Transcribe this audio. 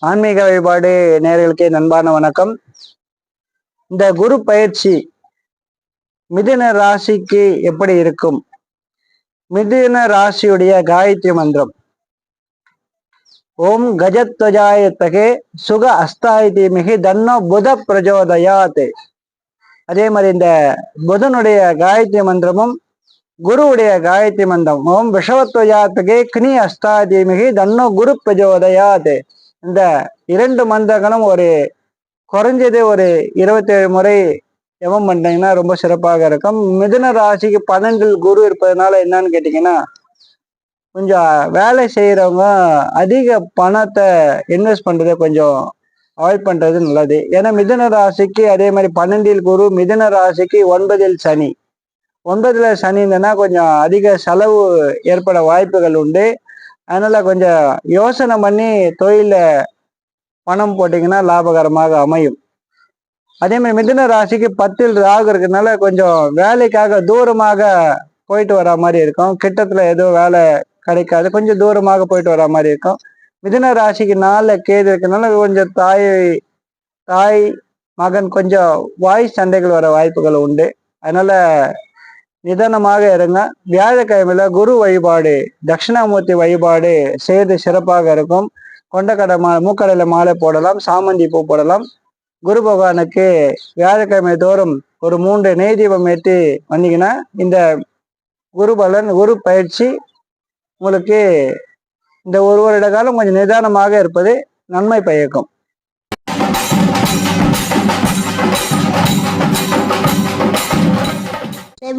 ஆன்மீக வழிபாடு நேர்களுக்கே நண்பான வணக்கம். இந்த குரு பயிற்சி மிதுன ராசிக்கு எப்படி இருக்கும்? மிதுன ராசியுடைய காயத்ரி மந்திரம். ஓம் கஜத்வஜாய தகே சுக அஸ்தாய மிகு தன்னோ புத பிரஜோதயாத். அதே மாதிரி இந்த புதனுடைய காயத்ரி மந்திரமும் குருவுடைய காயத்ரி மந்திரம். ஓம் விஷவத்வஜாத்தகே கினி அஸ்தாதீமிகி தன்னோ குரு பிரஜோதயாத். இந்த இரண்டு மந்திரங்களும் ஒரு குறைஞ்சது ஒரு இருபத்தேழு முறை எவம் பண்ணிட்டீங்கன்னா ரொம்ப சிறப்பாக இருக்கும். மிதுன ராசிக்கு பன்னெண்டில் குரு இருப்பதனால என்னன்னு கேட்டிங்கன்னா கொஞ்சம் வேலை செய்கிறவங்க அதிக பணத்தை இன்வெஸ்ட் பண்ணுறதை கொஞ்சம் அவாய்ட் பண்ணுறது நல்லது. ஏன்னா மிதுன ராசிக்கு அதே மாதிரி பன்னெண்டில் குரு மிதுன ராசிக்கு ஒன்பதில் சனி. ஒன்பதில் சனி இருந்ததுன்னா கொஞ்சம் அதிக செலவு ஏற்பட வாய்ப்புகள் உண்டு. அதனால கொஞ்சம் யோசனை பண்ணி தொழில பணம் போட்டிங்கன்னா லாபகரமாக அமையும். அதே மாதிரி மிதுன ராசிக்கு பத்தில் ராகு இருக்கிறதுனால கொஞ்சம் வேலைக்காக தூரமாக போயிட்டு வர மாதிரி இருக்கும். கிட்டத்துல எதுவும் வேலை கிடைக்காது. கொஞ்சம் தூரமாக போயிட்டு வர மாதிரி இருக்கும். மிதுன ராசிக்கு நாலுல கேது இருக்கிறதுனால கொஞ்சம் தாய் தாய் மகன் கொஞ்சம் வாய் சண்டைகள் வர வாய்ப்புகள் உண்டு. அதனால நிதானமாக இருங்க. வியாழக்கிழமையில குரு வழிபாடு தட்சிணாமூர்த்தி வழிபாடு செய்து சிறப்பாக இருக்கும். கொண்டக்கடை மா மூக்கடையில மாலை போடலாம் சாமந்தி பூ போடலாம். குரு பகவானுக்கு வியாழக்கிழமை தோறும் ஒரு மூன்று நெய் தீபம் ஏற்றி வந்தீங்கன்னா இந்த குரு பலன் குரு பயிற்சி உங்களுக்கு இந்த ஒரு வருட காலம் கொஞ்சம் நிதானமாக இருப்பது நன்மை பயக்கும்.